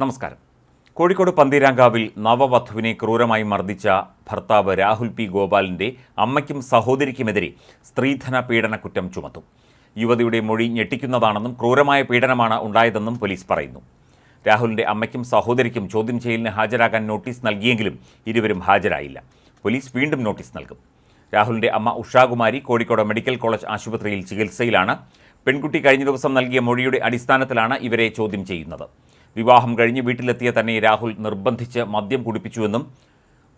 നമസ്കാരം. കോഴിക്കോട് പന്തീരാങ്കാവിൽ നവവധുവിനെ ക്രൂരമായി മർദ്ദിച്ച ഭർത്താവ് രാഹുൽ പി ഗോപാലിന്റെ അമ്മയ്ക്കും സഹോദരിക്കുമെതിരെ സ്ത്രീധന പീഡന കുറ്റം ചുമത്തും. യുവതിയുടെ മൊഴി ഞെട്ടിക്കുന്നതാണെന്നും ക്രൂരമായ പീഡനമാണ് ഉണ്ടായതെന്നും പോലീസ് പറയുന്നു. രാഹുലിന്റെ അമ്മയ്ക്കും സഹോദരിക്കും ചോദ്യം ചെയ്യലിന് ഹാജരാകാൻ നോട്ടീസ് നൽകിയെങ്കിലും ഇരുവരും ഹാജരായില്ല. പോലീസ് വീണ്ടും നോട്ടീസ് നൽകും. രാഹുലിന്റെ അമ്മ ഉഷാകുമാരി കോഴിക്കോട് മെഡിക്കൽ കോളേജ് ആശുപത്രിയിൽ ചികിത്സയിലാണ്. പെൺകുട്ടി കഴിഞ്ഞ ദിവസം നൽകിയ മൊഴിയുടെ അടിസ്ഥാനത്തിലാണ് ഇവരെ ചോദ്യം ചെയ്യുന്നത്. വിവാഹം കഴിഞ്ഞ് വീട്ടിലെത്തിയ തന്നെ രാഹുൽ നിർബന്ധിച്ച് മദ്യം കുടിപ്പിച്ചുവെന്നും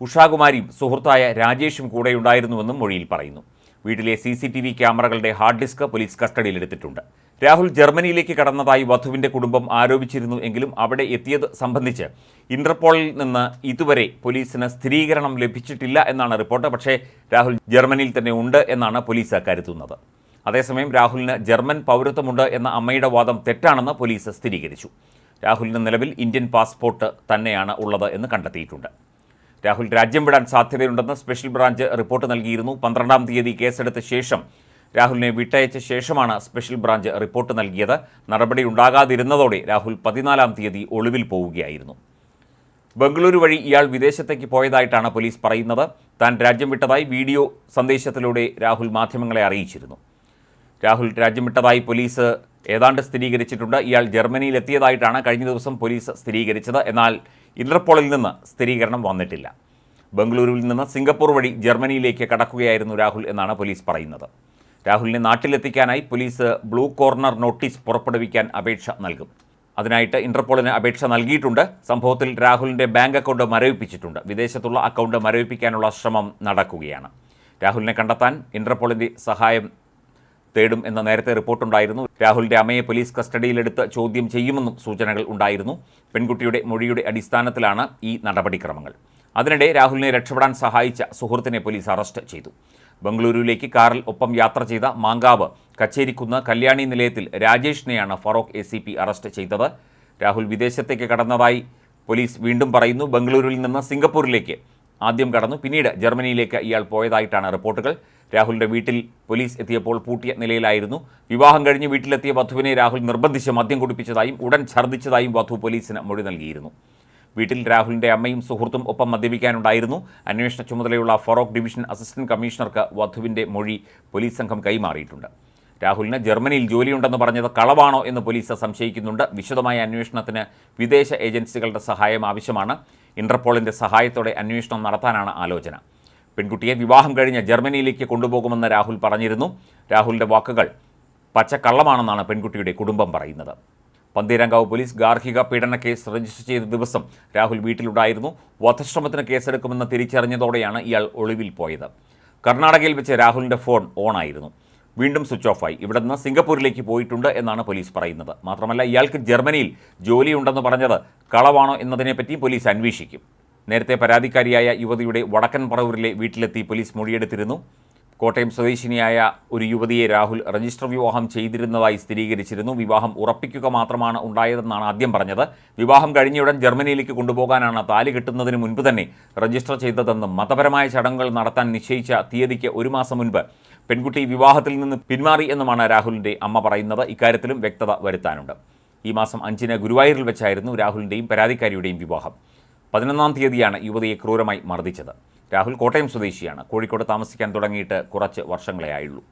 ഉഷാകുമാരിയും സുഹൃത്തായ രാജേഷും കൂടെയുണ്ടായിരുന്നുവെന്നും മൊഴിയിൽ പറയുന്നു. വീട്ടിലെ സി സി ടി വി ക്യാമറകളുടെ ഹാർഡ് ഡിസ്ക് പോലീസ് കസ്റ്റഡിയിലെടുത്തിട്ടുണ്ട് രാഹുൽ ജർമ്മനിയിലേക്ക് കടന്നതായി വധുവിന്റെ കുടുംബം ആരോപിച്ചിരുന്നു എങ്കിലും അവിടെ എത്തിയത് സംബന്ധിച്ച് ഇന്റർപോളിൽ നിന്ന് ഇതുവരെ പോലീസിന് സ്ഥിരീകരണം ലഭിച്ചിട്ടില്ല എന്നാണ് റിപ്പോർട്ട്. പക്ഷേ രാഹുൽ ജർമ്മനിയിൽ തന്നെ ഉണ്ട് എന്നാണ് പോലീസ് കരുതുന്നത്. അതേസമയം രാഹുലിന് ജർമ്മൻ പൗരത്വമുണ്ട് എന്ന അമ്മയുടെ വാദം തെറ്റാണെന്ന് പോലീസ് സ്ഥിരീകരിച്ചു. രാഹുലിന് നിലവിൽ ഇന്ത്യൻ പാസ്പോർട്ട് തന്നെയാണ് ഉള്ളത് എന്ന് കണ്ടെത്തിയിട്ടുണ്ട്. രാഹുൽ രാജ്യം വിടാൻ സാധ്യതയുണ്ടെന്ന് സ്പെഷ്യൽ ബ്രാഞ്ച് റിപ്പോർട്ട് നൽകിയിരുന്നു. പന്ത്രണ്ടാം തീയതി കേസെടുത്ത ശേഷം രാഹുലിനെ വിട്ടയച്ച ശേഷമാണ് സ്പെഷ്യൽ ബ്രാഞ്ച് റിപ്പോർട്ട് നൽകിയത്. നടപടി ഉണ്ടാകാതിരുന്നതോടെ രാഹുൽ പതിനാലാം തീയതി ഒളിവിൽ പോവുകയായിരുന്നു. ബംഗളൂരു വഴി ഇയാൾ വിദേശത്തേക്ക് പോയതായിട്ടാണ് പോലീസ് പറയുന്നത്. താൻ രാജ്യം വിട്ടതായി വീഡിയോ സന്ദേശത്തിലൂടെ രാഹുൽ മാധ്യമങ്ങളെ അറിയിച്ചിരുന്നു. രാഹുൽ രാജ്യം വിട്ടതായി പോലീസ് ഏതാണ്ട് സ്ഥിരീകരിച്ചിട്ടുണ്ട്. ഇയാൾ ജർമ്മനിയിലെത്തിയതായിട്ടാണ് കഴിഞ്ഞ ദിവസം പോലീസ് സ്ഥിരീകരിച്ചത്. എന്നാൽ ഇന്റർപോളിൽ നിന്ന് സ്ഥിരീകരണം വന്നിട്ടില്ല. ബംഗളൂരുവിൽ നിന്ന് സിംഗപ്പൂർ വഴി ജർമ്മനിയിലേക്ക് കടക്കുകയായിരുന്നു രാഹുൽ എന്നാണ് പോലീസ് പറയുന്നത്. രാഹുലിനെ നാട്ടിലെത്തിക്കാനായി പോലീസ് ബ്ലൂ കോർണർ നോട്ടീസ് പുറപ്പെടുവിക്കാൻ അപേക്ഷ നൽകും. അതിനായിട്ട് ഇന്റർപോളിന് അപേക്ഷ നൽകിയിട്ടുണ്ട്. സംഭവത്തിൽ രാഹുലിന്റെ ബാങ്ക് അക്കൗണ്ട് മരവിപ്പിച്ചിട്ടുണ്ട്. വിദേശത്തുള്ള അക്കൗണ്ട് മരവിപ്പിക്കാനുള്ള ശ്രമം നടക്കുകയാണ്. രാഹുലിനെ കണ്ടെത്താൻ ഇന്റർപോളിന്റെ സഹായം തേടും എന്ന നേരത്തെ റിപ്പോർട്ടുണ്ടായിരുന്നു. രാഹുലിന്റെ അമ്മയെ പോലീസ് കസ്റ്റഡിയിലെടുത്ത് ചോദ്യം ചെയ്യുമെന്നും സൂചനകൾ ഉണ്ടായിരുന്നു. പെൺകുട്ടിയുടെ മൊഴിയുടെ അടിസ്ഥാനത്തിലാണ് ഈ നടപടിക്രമങ്ങൾ. അതിനിടെ രാഹുലിനെ രക്ഷപ്പെടാൻ സഹായിച്ച സുഹൃത്തിനെ പോലീസ് അറസ്റ്റ് ചെയ്തു. ബംഗളൂരുവിലേക്ക് കാറിൽ ഒപ്പം യാത്ര ചെയ്ത മാങ്കാവ് കച്ചേരിക്കുന്ന് കല്യാണി നിലയത്തിൽ രാജേഷിനെയാണ് ഫറോക്ക് എ അറസ്റ്റ് ചെയ്തത്. രാഹുൽ വിദേശത്തേക്ക് കടന്നതായി പോലീസ് വീണ്ടും പറയുന്നു. ബംഗളൂരുവിൽ നിന്ന് സിംഗപ്പൂരിലേക്ക് ആദ്യം കടന്നു. പിന്നീട് ജർമ്മനിയിലേക്ക് ഇയാൾ പോയതായിട്ടാണ് റിപ്പോർട്ടുകൾ. രാഹുലിന്റെ വീട്ടിൽ പോലീസ് എത്തിയപ്പോൾ പൂട്ടിയ നിലയിലായിരുന്നു. വിവാഹം കഴിഞ്ഞ് വീട്ടിലെത്തിയ വധുവിനെ രാഹുൽ നിർബന്ധിച്ച് മദ്യം കുടിപ്പിച്ചതായും ഉടൻ ഛർദ്ദിച്ചതായും വധു പോലീസിന് മൊഴി നൽകിയിരുന്നു. വീട്ടിൽ രാഹുലിന്റെ അമ്മയും സുഹൃത്തും ഒപ്പം മദ്യപിക്കാനുണ്ടായിരുന്നു. അന്വേഷണ ചുമതലയുള്ള ഫറോക്ക് ഡിവിഷൻ അസിസ്റ്റന്റ് കമ്മീഷണർക്ക് വധുവിന്റെ മൊഴി പോലീസ് സംഘം കൈമാറിയിട്ടുണ്ട്. രാഹുലിന് ജർമ്മനിയിൽ ജോലിയുണ്ടെന്ന് പറഞ്ഞത് കളവാണോ എന്ന് പോലീസ് സംശയിക്കുന്നുണ്ട്. വിശദമായ അന്വേഷണത്തിന് വിദേശ ഏജൻസികളുടെ സഹായം ആവശ്യമാണ്. ഇന്റർപോളിന്റെ സഹായത്തോടെ അന്വേഷണം നടത്താനാണ് ആലോചന. പെൺകുട്ടിയെ വിവാഹം കഴിഞ്ഞ് ജർമ്മനിയിലേക്ക് കൊണ്ടുപോകുമെന്ന് രാഹുൽ പറഞ്ഞിരുന്നു. രാഹുലിന്റെ വാക്കുകൾ പച്ചക്കള്ളമാണെന്നാണ് പെൺകുട്ടിയുടെ കുടുംബം പറയുന്നത്. പന്തീരങ്കാവ് പോലീസ് ഗാർഹിക പീഡന കേസ് രജിസ്റ്റർ ചെയ്ത ദിവസം രാഹുൽ വീട്ടിലുണ്ടായിരുന്നു. വധശ്രമത്തിന് കേസെടുക്കുമെന്ന് തിരിച്ചറിഞ്ഞതോടെയാണ് ഇയാൾ ഒളിവിൽ പോയത്. കർണാടകയിൽ വെച്ച് രാഹുലിന്റെ ഫോൺ ഓണായിരുന്നു. വീണ്ടും സ്വിച്ച് ഓഫായി. ഇവിടെ നിന്ന് സിംഗപ്പൂരിലേക്ക് പോയിട്ടുണ്ട് എന്നാണ് പോലീസ് പറയുന്നത്. മാത്രമല്ല ഇയാൾക്ക് ജർമ്മനിയിൽ ജോലിയുണ്ടെന്ന് പറഞ്ഞത് കളവാണോ എന്നതിനെപ്പറ്റി പോലീസ് അന്വേഷിക്കും. നേരത്തെ പരാതിക്കാരിയായ യുവതിയുടെ വടക്കൻ പറവൂരിലെ വീട്ടിലെത്തി പോലീസ് മൊഴിയെടുത്തിരുന്നു. കോട്ടയം സ്വദേശിനിയായ ഒരു യുവതിയെ രാഹുൽ രജിസ്റ്റർ വിവാഹം ചെയ്തിരുന്നതായി സ്ഥിരീകരിച്ചിരുന്നു. വിവാഹം ഉറപ്പിക്കുക മാത്രമാണ് ഉണ്ടായതെന്നാണ് ആദ്യം പറഞ്ഞത്. വിവാഹം കഴിഞ്ഞയുടൻ ജർമ്മനിയിലേക്ക് കൊണ്ടുപോകാനാണ് താലി കെട്ടുന്നതിന് മുൻപ് തന്നെ രജിസ്റ്റർ ചെയ്തതെന്നും മതപരമായ ചടങ്ങുകൾ നടത്താൻ നിശ്ചയിച്ച തീയതിക്ക് ഒരു മാസം മുൻപ് പെൺകുട്ടി വിവാഹത്തിൽ നിന്ന് പിന്മാറി എന്നുമാണ് രാഹുലിന്റെ അമ്മ പറയുന്നത്. ഇക്കാര്യത്തിലും വ്യക്തത വരുത്താനുണ്ട്. ഈ മാസം അഞ്ചിന് ഗുരുവായൂരിൽ വെച്ചായിരുന്നു രാഹുലിന്റെയും പരാതിക്കാരിയുടെയും വിവാഹം. പതിനൊന്നാം തീയതിയാണ് യുവതിയെ ക്രൂരമായി മർദ്ദിച്ചത്. രാഹുൽ കോട്ടയം സ്വദേശിയാണ്. കോഴിക്കോട് താമസിക്കാൻ തുടങ്ങിയിട്ട് കുറച്ച് വർഷങ്ങളെ ആയുള്ളൂ.